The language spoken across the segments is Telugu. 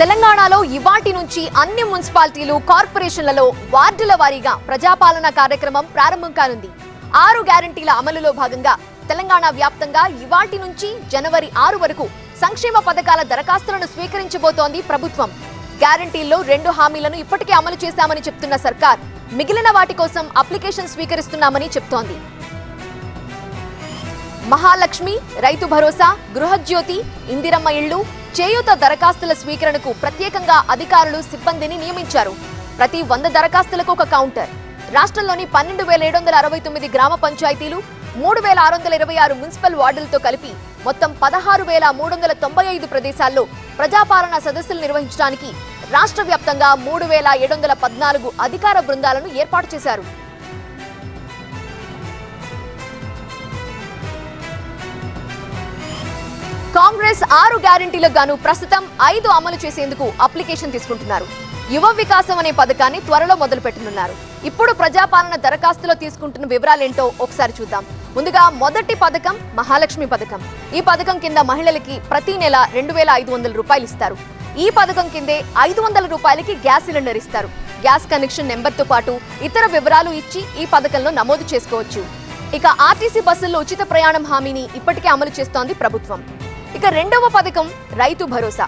తెలంగాణలో ఇవాటి నుంచి అన్ని మున్సిపాలిటీలు కార్పొరేషన్లలో వార్డుల వారీగా ప్రజాపాలన కార్యక్రమం ప్రారంభం కానుంది. ఆరు గ్యారంటీల అమలులో భాగంగా తెలంగాణ వ్యాప్తంగా ఇవాటి నుంచి జనవరి ఆరు వరకు సంక్షేమ పథకాల దరఖాస్తులను స్వీకరించబోతోంది ప్రభుత్వం. గ్యారంటీల్లో రెండు హామీలను ఇప్పటికే అమలు చేశామని చెప్తున్న సర్కార్ మిగిలిన వాటి కోసం అప్లికేషన్ స్వీకరిస్తున్నామని చెప్తోంది. మహాలక్ష్మి రైతు భరోసా గృహజ్యోతి ఇందిరమ్మ ఇళ్ళు చేయూత దరఖాస్తుల స్వీకరణకు ప్రత్యేకంగా అధికారులు సిబ్బందిని నియమించారు. ప్రతి వంద దరఖాస్తులకు ఒక కౌంటర్. రాష్ట్రంలోని పన్నెండు వేల ఏడు వందల అరవై తొమ్మిది గ్రామ పంచాయతీలు మూడు వేల ఆరు వందల ఇరవై ఆరు మున్సిపల్ వార్డులతో కలిపి మొత్తం పదహారు వేల మూడు వందల తొంభై ఐదు ప్రదేశాల్లో ప్రజాపాలన సదస్సులు నిర్వహించడానికి రాష్ట్ర వ్యాప్తంగా మూడు వేల ఏడు వందల పద్నాలుగు అధికార బృందాలను ఏర్పాటు చేశారు. కాంగ్రెస్ ఆరు గ్యారంటీలకు గాను ప్రస్తుతం ఐదు అమలు చేసేందుకు అప్లికేషన్ తీసుకుంటున్నారు. యువ వికాసం అనే పథకాన్ని త్వరలో మొదలు పెట్టనున్నారు ఇప్పుడు ప్రజాపాలన దరఖాస్తులో తీసుకుంటున్న వివరాలేంటో ఒకసారి చూద్దాం. ముందుగా మొదటి పథకం మహాలక్ష్మి పథకం. ఈ పథకం కింద మహిళలకి ప్రతి నెల రెండు వేల ఐదు వందల రూపాయలు ఇస్తారు. ఈ పథకం కిందే ఐదు వందల రూపాయలకి గ్యాస్ సిలిండర్ ఇస్తారు. గ్యాస్ కనెక్షన్ నెంబర్తో పాటు ఇతర వివరాలు ఇచ్చి ఈ పథకంలో నమోదు చేసుకోవచ్చు. ఇక ఆర్టీసీ బస్సుల్లో ఉచిత ప్రయాణం హామీని ఇప్పటికే అమలు చేస్తోంది ప్రభుత్వం. ఇక రెండవ పథకం రైతు భరోసా.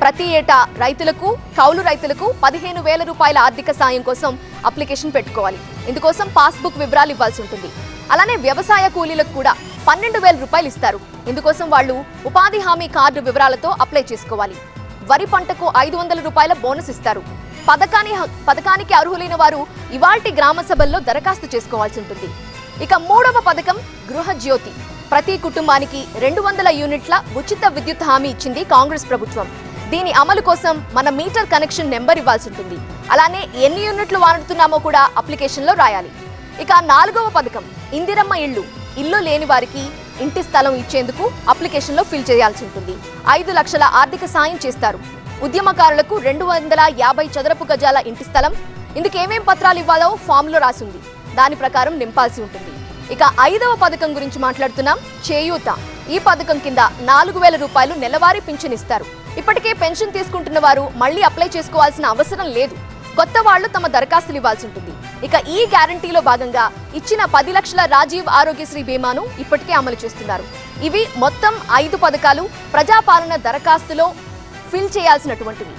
ప్రతి ఏటా రైతులకు కౌలు రైతులకు పదిహేను వేల రూపాయల ఆర్థిక సాయం కోసం అప్లికేషన్ పెట్టుకోవాలి. ఇందుకోసం పాస్బుక్ వివరాలు ఇవ్వాల్సి ఉంటుంది. అలానే వ్యవసాయ కూలీలకు కూడా పన్నెండు వేల రూపాయలు ఇస్తారు. ఇందుకోసం వాళ్ళు ఉపాధి హామీ కార్డు వివరాలతో అప్లై చేసుకోవాలి. వరి పంటకు ఐదు వందల రూపాయల బోనస్ ఇస్తారు. పథకాన్ని పథకానికి అర్హులైన వారు ఇవాల్టి గ్రామ సభల్లో దరఖాస్తు చేసుకోవాల్సి ఉంటుంది. ఇక మూడవ పథకం గృహజ్యోతి. ప్రతి కుటుంబానికి రెండు వందల యూనిట్ల ఉచిత విద్యుత్ హామీ ఇచ్చింది కాంగ్రెస్ ప్రభుత్వం. దీని అమలు కోసం మన మీటర్ కనెక్షన్ నెంబర్ ఇవ్వాల్సి ఉంటుంది అలానే ఎన్ని యూనిట్లు వాడుతున్నామో కూడా అప్లికేషన్లో రాయాలి. ఇక నాలుగవ పథకం ఇందిరమ్మ ఇల్లు ఇల్లు లేని వారికి ఇంటి స్థలం ఇచ్చేందుకు అప్లికేషన్లో ఫిల్ చేయాల్సి ఉంటుంది ఐదు లక్షల ఆర్థిక సాయం చేస్తారు. ఉద్యమకారులకు రెండు వందల యాభై చదరపు గజాల ఇంటి స్థలం. ఇందుకు ఏమేం పత్రాలు ఇవ్వాలో ఫామ్లో రాసింది. దాని ప్రకారం నింపాల్సి ఉంటుంది. ఇక ఐదవ పథకం గురించి మాట్లాడుతున్నాం. చేయూత. ఈ పథకం కింద నాలుగు వేల రూపాయలు నెలవారీ పింఛన్ ఇస్తారు. ఇప్పటికే పెన్షన్ తీసుకుంటున్న వారు మళ్ళీ అప్లై చేసుకోవాల్సిన అవసరం లేదు. కొత్త వాళ్ళు తమ దరఖాస్తులు ఇవ్వాల్సి ఉంటుంది. ఇక ఈ గ్యారంటీలో భాగంగా ఇచ్చిన పది లక్షల రాజీవ్ ఆరోగ్యశ్రీ బీమాను ఇప్పటికే అమలు చేస్తున్నారు. ఇవి మొత్తం ఐదు పథకాలు ప్రజాపాలన దరఖాస్తులో ఫిల్ చేయాల్సినటువంటివి.